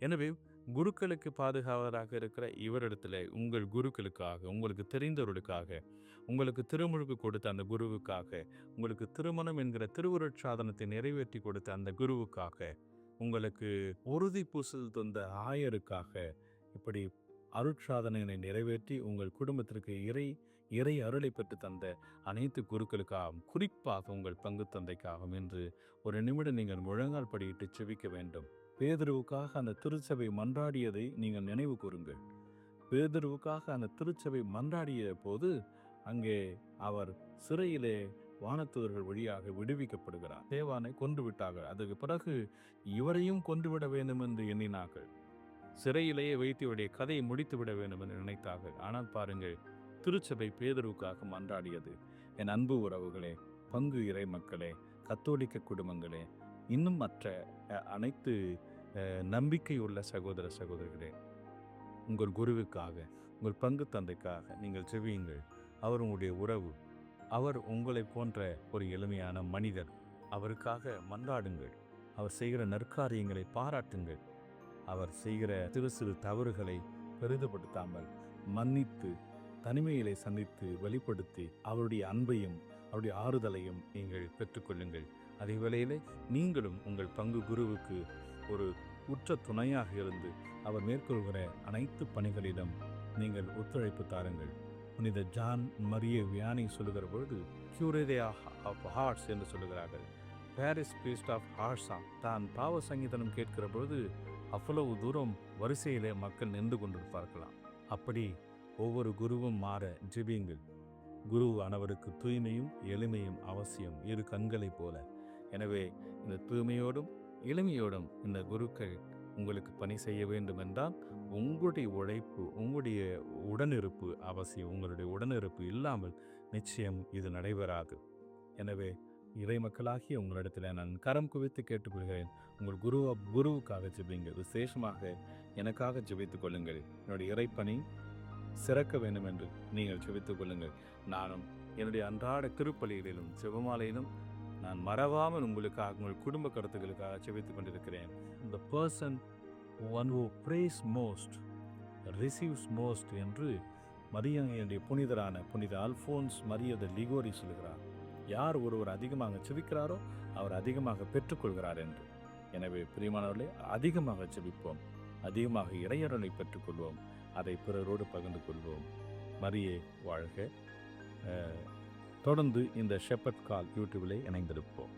எனவே குருக்களுக்கு பாதுகாவலராக இருக்கிற இவரிடத்துல உங்கள் குருக்களுக்காக உங்களுக்கு தெரிந்தவர்களுக்காக உங்களுக்கு திருமுழுக்கு கொடுத்த அந்த குருவுக்காக உங்களுக்கு திருமணம் என்கிற திருவுருட்சாதனத்தை நிறைவேற்றி கொடுத்த அந்த குருவுக்காக உங்களுக்கு உறுதி பூசல் தந்த ஆயருக்காக இப்படி அருட்சாதனைகளை நிறைவேற்றி உங்கள் குடும்பத்திற்கு இறை இறை அருளை பெற்று தந்த அனைத்து குருக்களுக்காகவும் குறிப்பாக உங்கள் பங்கு தந்தைக்காகவும் என்று ஒரு நிமிடம் நீங்கள் முழங்கால் படியிட்டு செவிக்க வேண்டும். பேதுருவுக்காக அந்த திருச்சபை மன்றாடியதை நீங்கள் நினைவு கூறுங்கள் பேதுருவுக்காக அந்த திருச்சபை மன்றாடிய போது அங்கே அவர் சிறையிலே வானத்தூதர்கள் வழியாக விடுவிக்கப்படுகிறார். தேவானை கொன்று விட்டார்கள். அதுக்கு பிறகு இவரையும் கொன்றுவிட வேண்டும் என்று எண்ணினார்கள். சிறையிலேயே வைத்து கதையை முடித்து விட வேண்டும் என்று நினைத்தார்கள். ஆனால் பாருங்கள் திருச்சபை பேதருவுக்காக மன்றாடியது. என் அன்பு உறவுகளே பங்கு இறை மக்களே கத்தோலிக்க குடும்பங்களே இன்னும் மற்ற அனைத்து நம்பிக்கையுள்ள சகோதர சகோதரிகளே உங்கள் குருவுக்காக உங்கள் பங்கு தந்தைக்காக நீங்கள் செவியுங்கள். அவர் உங்களுடைய உறவு அவர் உங்களை போன்ற ஒரு எளிமையான மனிதர். அவருக்காக மன்றாடுங்கள். அவர் செய்கிற நற்காரியங்களை பாராட்டுங்கள். அவர் செய்கிற சிறு சிறு தவறுகளை பெரிதுபடுத்தாமல் மன்னித்து தனிமையிலே சந்தித்து வெளிப்படுத்தி அவருடைய அன்பையும் அவருடைய ஆறுதலையும் நீங்கள் பெற்றுக்கொள்ளுங்கள். அதே வேளையிலே நீங்களும் உங்கள் பங்கு குருவுக்கு ஒரு உற்ற துணையாக இருந்து அவர் மேற்கொள்கிற அனைத்து பணிகளிலும் நீங்கள் ஒத்துழைப்பு தாருங்கள். புனித ஜான் மரிய வியானி சொல்லுகிற பொழுது கியூரேதே ஆஃப் ஹார்ட்ஸ் என்று சொல்லுகிறார்கள். பாரிஸ் பீஸ்ட் ஆஃப் ஹார்ட்ஸாம் தான் பாவ சங்கீதனம் கேட்கிற பொழுது அவ்வளவு தூரம் வரிசையிலே மக்கள் நின்று கொண்டிருப்பார்களாம். அப்படி ஒவ்வொரு குருவும் மாற ஜிபியுங்கள். குரு ஆனவருக்கு தூய்மையும் எளிமையும் அவசியம் இரு கண்களைப் போல. எனவே இந்த தூய்மையோடும் எளிமையோடும் இந்த குருக்கள் உங்களுக்கு பணி செய்ய வேண்டும் என்றால் உங்களுடைய உழைப்பு உங்களுடைய உடனிருப்பு அவசியம் உங்களுடைய உடனிருப்பு இல்லாமல் நிச்சயம் இது நடைபெறாது. எனவே இறை மக்களாகிய உங்களிடத்தில் நான் கரம் குவித்து கேட்டுக்கொள்கிறேன். உங்கள் குரு குருவுக்காக ஜெபிங்க விசேஷமாக எனக்காக ஜெபித்துக் கொள்ளுங்கள். என்னுடைய இறைப்பணி சிறக்க வேண்டும் என்று நீங்கள் செபித்துக் கொள்ளுங்கள். நானும் என்னுடைய அன்றாட திருப்பலிகளிலும் சிவமாலையிலும் நான் மறவாமல் உங்களுக்காக உங்கள் குடும்ப கருத்துக்களுக்காக செபித்துக் கொண்டிருக்கிறேன். The person one who prays most receives most என்று மரியனுடைய புனிதரான புனித அல்ஃபோன்ஸ் மரியத லிகோரி சொல்கிறார் யார் ஒருவர் அதிகமாக செபிக்கிறாரோ அவர் அதிகமாக பெற்றுக்கொள்கிறார் என்று. எனவே பிரியமானவர்களே அதிகமாக செபிப்போம். அதிகமாக இறையருளை பெற்றுக்கொள்வோம். அதை பிறரோடு பகிர்ந்து கொள்வோம். மரியே வாழ்க. தொடர்ந்து இந்த ஷெப்பர்ட் கால் யூடியூபில் இணைந்திருப்போம்.